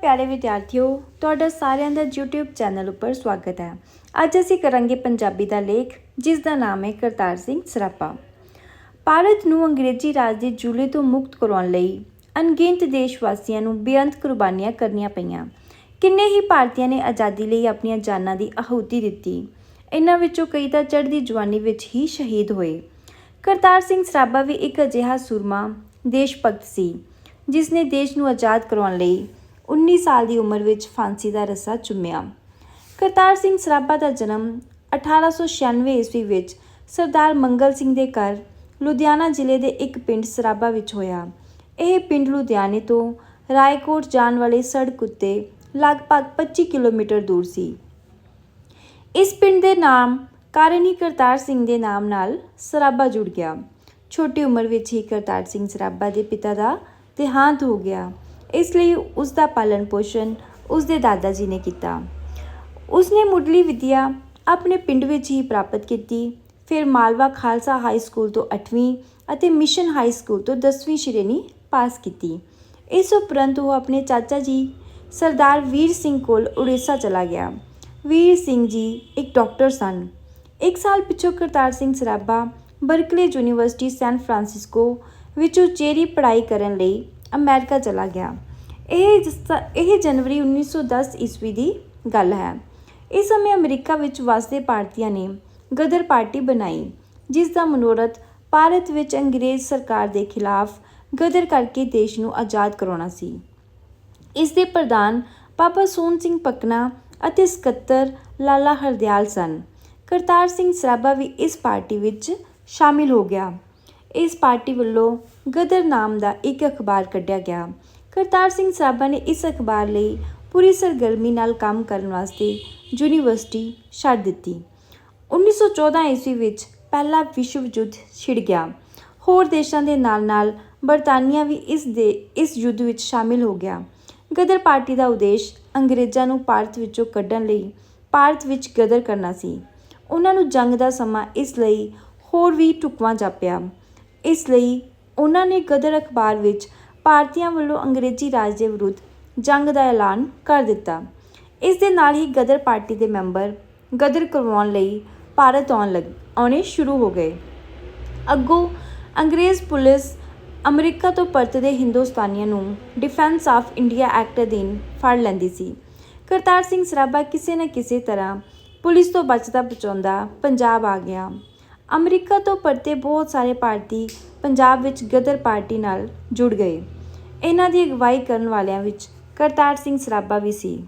ਪਿਆਰੇ ਵਿਦਿਆਰਥੀਓ, ਤੁਹਾਡਾ ਸਾਰਿਆਂ ਦਾ YouTube ਚੈਨਲ ਉੱਪਰ ਸਵਾਗਤ ਹੈ। ਅੱਜ ਅਸੀਂ ਕਰਾਂਗੇ ਪੰਜਾਬੀ ਦਾ ਲੇਖ ਜਿਸ ਦਾ ਨਾਮ ਹੈ ਕਰਤਾਰ ਸਿੰਘ ਸਰਾਭਾ। ਭਾਰਤ ਨੂੰ ਅੰਗਰੇਜ਼ੀ ਰਾਜ ਦੇ ਜੂਲੇ ਤੋਂ ਮੁਕਤ ਕਰਵਾਉਣ ਲਈ ਅਣਗਿਣਤ ਦੇਸ਼ ਵਾਸੀਆਂ ਨੂੰ ਬੇਅੰਤ ਕੁਰਬਾਨੀਆਂ ਕਰਨੀਆਂ ਪਈਆਂ। ਕਿੰਨੇ ਹੀ ਭਾਰਤੀਆਂ ਨੇ ਆਜ਼ਾਦੀ ਲਈ ਆਪਣੀਆਂ ਜਾਨਾਂ ਦੀ ਆਹੂਤੀ ਦਿੱਤੀ। ਇਹਨਾਂ ਵਿੱਚੋਂ ਕਈ ਤਾਂ ਚੜ੍ਹਦੀ ਜਵਾਨੀ ਵਿੱਚ ਹੀ ਸ਼ਹੀਦ ਹੋਏ। ਕਰਤਾਰ ਸਿੰਘ ਸਰਾਭਾ ਵੀ ਇੱਕ ਅਜਿਹਾ ਸੂਰਮਾ ਦੇਸ਼ ਭਗਤ ਸੀ ਜਿਸ ਨੇ ਦੇਸ਼ ਨੂੰ ਆਜ਼ਾਦ ਕਰਵਾਉਣ ਲਈ 19 ਸਾਲ ਦੀ ਉਮਰ ਵਿੱਚ ਫਾਂਸੀ ਦਾ ਰੱਸਾ ਚੁੰਮਿਆ। ਕਰਤਾਰ ਸਿੰਘ ਸਰਾਭਾ ਦਾ ਜਨਮ 1896 ਈਸਵੀ ਵਿੱਚ ਸਰਦਾਰ ਮੰਗਲ ਸਿੰਘ ਦੇ ਘਰ ਲੁਧਿਆਣਾ ਜ਼ਿਲ੍ਹੇ ਦੇ ਇੱਕ ਪਿੰਡ ਸਰਾਭਾ ਵਿੱਚ ਹੋਇਆ। ਇਹ ਪਿੰਡ ਲੁਧਿਆਣੇ ਤੋਂ ਰਾਏਕੋਟ ਜਾਣ ਵਾਲੀ ਸੜਕ ਉੱਤੇ ਲਗਭਗ 25 ਕਿਲੋਮੀਟਰ ਦੂਰ ਸੀ। ਇਸ ਪਿੰਡ ਦੇ ਨਾਮ ਕਾਰਨ ਹੀ ਕਰਤਾਰ ਸਿੰਘ ਦੇ ਨਾਮ ਨਾਲ ਸਰਾਭਾ ਜੁੜ ਗਿਆ। ਛੋਟੀ ਉਮਰ ਵਿੱਚ ਹੀ ਕਰਤਾਰ ਸਿੰਘ ਸਰਾਭਾ ਦੇ ਪਿਤਾ ਦਾ ਦੇਹਾਂਤ ਹੋ ਗਿਆ। ਇਸ ਲਈ ਉਸ ਦਾ ਪਾਲਣ ਪੋਸ਼ਣ ਉਸ ਦੇ ਦਾਦਾ ਜੀ ਨੇ ਕੀਤਾ। ਉਸ ਨੇ ਮੁੱਢਲੀ ਵਿਦਿਆ ਆਪਣੇ ਪਿੰਡ ਵਿੱਚ ਹੀ ਪ੍ਰਾਪਤ ਕੀਤੀ। ਫਿਰ ਮਾਲਵਾ ਖਾਲਸਾ ਹਾਈ ਸਕੂਲ ਤੋਂ 8ਵੀਂ ਅਤੇ ਮਿਸ਼ਨ ਹਾਈ ਸਕੂਲ ਤੋਂ 10ਵੀਂ ਸ਼੍ਰੇਣੀ ਪਾਸ ਕੀਤੀ। ਇਸ ਉਪਰੰਤ ਉਹ ਆਪਣੇ ਚਾਚਾ ਜੀ ਸਰਦਾਰ ਵੀਰ ਸਿੰਘ ਕੋਲ ਉੜੀਸਾ ਚਲਾ ਗਿਆ। ਵੀਰ ਸਿੰਘ ਜੀ ਇੱਕ ਡਾਕਟਰ ਸਨ। ਇੱਕ ਸਾਲ ਪਿੱਛੋਂ Kartar Singh Sarabha Berkeley University San Francisco ਵਿੱਚ ਉਚੇਰੀ ਪੜ੍ਹਾਈ ਕਰਨ ਲਈ ਅਮਰੀਕਾ ਚਲਾ ਗਿਆ। ਇਹ ਜਿਸ- ਇਹ ਜਨਵਰੀ 1910 ਈਸਵੀ ਦੀ ਗੱਲ ਹੈ। ਇਸ ਸਮੇਂ ਅਮਰੀਕਾ ਵਿੱਚ ਵਸਦੇ ਭਾਰਤੀਆਂ ਨੇ ਗਦਰ ਪਾਰਟੀ ਬਣਾਈ, ਜਿਸ ਦਾ ਮਨੋਰਥ ਭਾਰਤ ਵਿੱਚ ਅੰਗਰੇਜ਼ ਸਰਕਾਰ ਦੇ ਖਿਲਾਫ ਗਦਰ ਕਰਕੇ ਦੇਸ਼ ਨੂੰ ਆਜ਼ਾਦ ਕਰਾਉਣਾ ਸੀ। ਇਸ ਦੇ ਪ੍ਰਧਾਨ ਪਾਪਾ ਸੋਹਣ ਸਿੰਘ ਪਕਨਾ ਅਤੇ ਸਕੱਤਰ ਲਾਲਾ ਹਰਦਿਆਲ ਸਨ। ਕਰਤਾਰ ਸਿੰਘ ਸਰਾਭਾ ਵੀ ਇਸ ਪਾਰਟੀ ਵਿੱਚ ਸ਼ਾਮਿਲ ਹੋ ਗਿਆ। ਇਸ ਪਾਰਟੀ ਵੱਲੋਂ ਗਦਰ ਨਾਮ ਦਾ ਇੱਕ ਅਖਬਾਰ ਕੱਢਿਆ ਗਿਆ। ਕਰਤਾਰ ਸਿੰਘ ਸਰਾਭਾ ਨੇ ਇਸ ਅਖਬਾਰ ਲਈ ਪੂਰੀ ਸਰਗਰਮੀ ਨਾਲ ਕੰਮ ਕਰਨ ਵਾਸਤੇ ਯੂਨੀਵਰਸਿਟੀ ਛੱਡ ਦਿੱਤੀ। 1914 ਈਸਵੀ ਵਿੱਚ ਪਹਿਲਾ ਵਿਸ਼ਵ ਯੁੱਧ ਛਿੜ ਗਿਆ। ਹੋਰ ਦੇਸ਼ਾਂ ਦੇ ਨਾਲ-ਨਾਲ ਬਰਤਾਨੀਆ ਵੀ ਇਸ ਦੇ, ਇਸ ਯੁੱਧ ਵਿੱਚ ਸ਼ਾਮਿਲ ਹੋ ਗਿਆ। ਗਦਰ ਪਾਰਟੀ ਦਾ ਉਦੇਸ਼ ਅੰਗਰੇਜ਼ਾਂ ਨੂੰ ਭਾਰਤ ਵਿੱਚੋਂ ਕੱਢਣ ਲਈ ਭਾਰਤ ਵਿੱਚ ਗਦਰ ਕਰਨਾ ਸੀ। ਉਹਨਾਂ ਨੂੰ ਜੰਗ ਦਾ ਸਮਾਂ ਇਸ ਲਈ ਹੋਰ ਵੀ ਢੁਕਵਾਂ ਜਾਪਿਆ। ਇਸ ਲਈ ਉਹਨਾਂ ਨੇ ਗਦਰ ਅਖਬਾਰ ਵਿੱਚ ਭਾਰਤੀਆਂ ਵੱਲੋਂ ਅੰਗਰੇਜ਼ੀ ਰਾਜ ਦੇ ਵਿਰੁੱਧ ਜੰਗ ਦਾ ਐਲਾਨ ਕਰ ਦਿੱਤਾ। ਇਸ ਦੇ ਨਾਲ ਹੀ ਗਦਰ ਪਾਰਟੀ ਦੇ ਮੈਂਬਰ ਗਦਰ ਕਰਵਾਉਣ ਲਈ ਭਾਰਤ ਆਉਣ ਲੱਗ, ਆਉਣੇ ਸ਼ੁਰੂ ਹੋ ਗਏ। ਅੱਗੋਂ ਅੰਗਰੇਜ਼ ਪੁਲਿਸ ਅਮਰੀਕਾ ਤੋਂ ਪਰਤਦੇ ਹਿੰਦੁਸਤਾਨੀਆਂ ਨੂੰ ਡਿਫੈਂਸ ਆਫ ਇੰਡੀਆ ਐਕਟ ਅਧੀਨ ਫੜ ਲੈਂਦੀ ਸੀ। ਕਰਤਾਰ ਸਿੰਘ ਸਰਾਭਾ ਕਿਸੇ ਨਾ ਕਿਸੇ ਤਰ੍ਹਾਂ ਪੁਲਿਸ ਤੋਂ ਬਚਦਾ ਬਚਾਉਂਦਾ ਪੰਜਾਬ ਆ ਗਿਆ। ਅਮਰੀਕਾ ਤੋਂ ਪਰਤੇ ਬਹੁਤ ਸਾਰੇ ਭਾਰਤੀ ਪੰਜਾਬ ਵਿੱਚ ਗਦਰ ਪਾਰਟੀ ਨਾਲ ਜੁੜ ਗਏ। ਇਹਨਾਂ ਦੀ ਅਗਵਾਈ ਕਰਨ ਵਾਲਿਆਂ ਵਿੱਚ ਕਰਤਾਰ ਸਿੰਘ ਸਰਾਭਾ ਵੀ ਸੀ।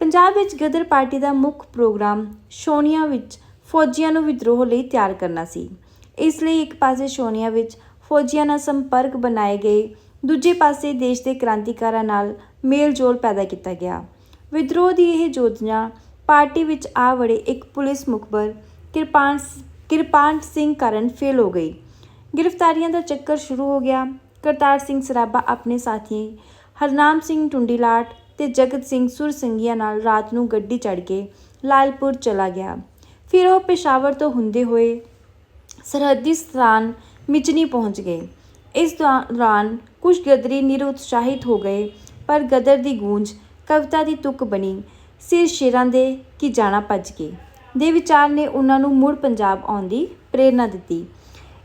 ਪੰਜਾਬ ਵਿੱਚ ਗਦਰ ਪਾਰਟੀ ਦਾ ਮੁੱਖ ਪ੍ਰੋਗਰਾਮ ਸ਼ੋਨੀਆ ਵਿੱਚ ਫੌਜੀਆਂ ਨੂੰ ਵਿਦਰੋਹ ਲਈ ਤਿਆਰ ਕਰਨਾ ਸੀ। ਇਸ ਲਈ ਇੱਕ ਪਾਸੇ ਸ਼ੋਨੀਆ ਵਿੱਚ ਫੌਜੀਆਂ ਨਾਲ ਸੰਪਰਕ ਬਣਾਏ ਗਏ, ਦੂਜੇ ਪਾਸੇ ਦੇਸ਼ ਦੇ ਕ੍ਰਾਂਤੀਕਾਰਾਂ ਨਾਲ ਮੇਲ-ਜੋਲ ਪੈਦਾ ਕੀਤਾ ਗਿਆ। ਵਿਦਰੋਹ ਦੀ ਇਹ ਯੋਜਨਾ ਪਾਰਟੀ ਵਿੱਚ ਆ ਵੜੇ ਇੱਕ ਪੁਲਿਸ ਮੁਖਬਰ ਕਿਰਪਾਨ ਕਿਰਪਾਨ ਸਿੰਘ ਕਾਰਨ ਫੇਲ ਹੋ ਗਈ। ਗ੍ਰਿਫਤਾਰੀਆਂ ਦਾ ਚੱਕਰ ਸ਼ੁਰੂ ਹੋ ਗਿਆ। ਕਰਤਾਰ ਸਿੰਘ ਸਰਾਭਾ ਆਪਣੇ ਸਾਥੀ ਹਰਨਾਮ ਸਿੰਘ ਟੁੰਡੀਲਾਟ ਤੇ ਜਗਤ ਸਿੰਘ ਸੁਰਸਿੰਘੀਆ ਨਾਲ ਰਾਤ ਨੂੰ ਗੱਡੀ ਚੜ੍ਹ ਕੇ ਲਾਲਪੁਰ ਚਲਾ ਗਿਆ। ਫਿਰ ਉਹ ਪੇਸ਼ਾਵਰ ਤੋਂ ਹੁੰਦੇ ਹੋਏ ਸਰਹੱਦੀ ਸਥਾਨ ਮਿਚਨੀ ਪਹੁੰਚ ਗਏ। ਇਸ ਦੌਰਾਨ ਕੁਝ ਗਦਰੀ ਨਿਰਉਤਸ਼ਾਹਿਤ ਹੋ ਗਏ, ਪਰ ਗਦਰ ਦੀ ਗੂੰਜ ਕਵਿਤਾ ਦੀ ਤੁਕ ਬਣੀ। ਸਿਰ ਸ਼ੇਰਾਂ ਦੇ ਕੀ ਜਾਣਾ ਭੱਜ ਕੇ। ਦੇ ਵਿਚਾਰ ਨੇ ਉਹਨਾਂ ਨੂੰ ਮੁੜ ਪੰਜਾਬ ਆਉਣ ਦੀ ਪ੍ਰੇਰਣਾ ਦਿੱਤੀ।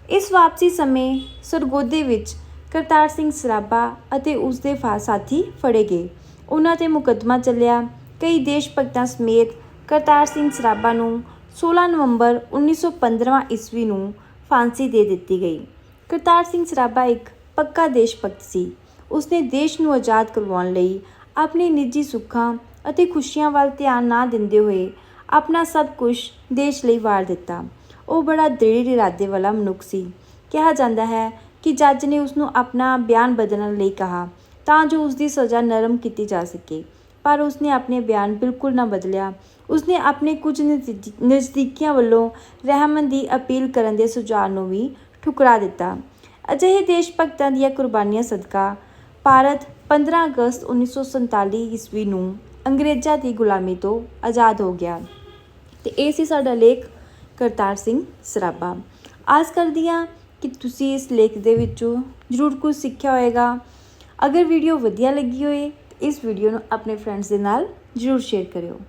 ਇਸ ਵਾਪਸੀ ਸਮੇਂ ਸਰਗੋਦੇ ਵਿੱਚ ਕਰਤਾਰ ਸਿੰਘ ਸਰਾਭਾ ਅਤੇ ਉਸ ਦੇ ਫਾ ਸਾਥੀ ਫੜੇ ਗਏ। ਉਹਨਾਂ ਤੇ ਮੁਕੱਦਮਾ ਚੱਲਿਆ। ਕਈ ਦੇਸ਼ ਭਗਤਾਂ ਸਮੇਤ ਕਰਤਾਰ ਸਿੰਘ ਸਰਾਭਾ ਨੂੰ 16 ਨਵੰਬਰ 1915 ਈਸਵੀ ਨੂੰ ਫਾਂਸੀ ਦੇ ਦਿੱਤੀ ਗਈ। ਕਰਤਾਰ ਸਿੰਘ ਸਰਾਭਾ ਇੱਕ ਪੱਕਾ ਦੇਸ਼ ਭਗਤ ਸੀ। ਉਸਨੇ ਦੇਸ਼ ਨੂੰ ਆਜ਼ਾਦ ਕਰਵਾਉਣ ਲਈ ਆਪਣੇ ਨਿੱਜੀ ਸੁੱਖਾਂ ਅਤੇ ਖੁਸ਼ੀਆਂ ਵੱਲ ਧਿਆਨ ਨਾ ਦਿੰਦੇ ਹੋਏ ਆਪਣਾ ਸਭ ਕੁਝ ਦੇਸ਼ ਲਈ ਵਾਰ ਦਿੱਤਾ। ਉਹ ਬੜਾ ਦ੍ਰਿੜ ਇਰਾਦੇ ਵਾਲਾ ਮਨੁੱਖ ਸੀ। ਕਿਹਾ ਜਾਂਦਾ ਹੈ ਕਿ ਜੱਜ ਨੇ ਉਸ ਨੂੰ ਆਪਣਾ ਬਿਆਨ ਬਦਲਣ ਲਈ ਕਿਹਾ, ਤਾਂ ਜੋ ਉਸ ਦੀ ਸਜ਼ਾ ਨਰਮ ਕੀਤੀ ਜਾ ਸਕੇ। ਪਰ ਉਸਨੇ ਆਪਣੇ ਬਿਆਨ ਬਿਲਕੁਲ ਨਾ ਬਦਲਿਆ। ਉਸਨੇ ਆਪਣੇ ਕੁਝ ਨਜ਼ਦੀ- ਨਜ਼ਦੀਕੀਆਂ ਵੱਲੋਂ ਰਹਿਮਨ ਦੀ ਅਪੀਲ ਕਰਨ ਦੇ ਸੁਝਾਅ ਨੂੰ ਵੀ ਠੁਕਰਾ ਦਿੱਤਾ। ਅਜਿਹੇ ਦੇਸ਼ ਭਗਤਾਂ ਦੀਆਂ ਕੁਰਬਾਨੀਆਂ ਸਦਕਾ ਭਾਰਤ 15 ਅਗਸਤ 1947 ਈਸਵੀ ਨੂੰ ਅੰਗਰੇਜ਼ਾਂ ਦੀ ਗੁਲਾਮੀ ਤੋਂ ਆਜ਼ਾਦ ਹੋ ਗਿਆ। ਤੇ ਇਹ ਸੀ ਸਾਡਾ ਲੇਖ ਕਰਤਾਰ ਸਿੰਘ ਸਰਾਭਾ। ਆਸ ਕਰਦੀ ਹਾਂ ਕਿ ਤੁਸੀਂ ਇਸ ਲੇਖ ਦੇ ਵਿੱਚੋਂ ਜ਼ਰੂਰ ਕੁਝ ਸਿੱਖਿਆ ਹੋਵੇਗਾ। ਅਗਰ ਵੀਡੀਓ ਵਧੀਆ ਲੱਗੀ ਹੋਏ, ਇਸ ਵੀਡੀਓ ਨੂੰ ਆਪਣੇ ਫਰੈਂਡਸ ਦੇ ਨਾਲ ਜ਼ਰੂਰ ਸ਼ੇਅਰ ਕਰਿਓ।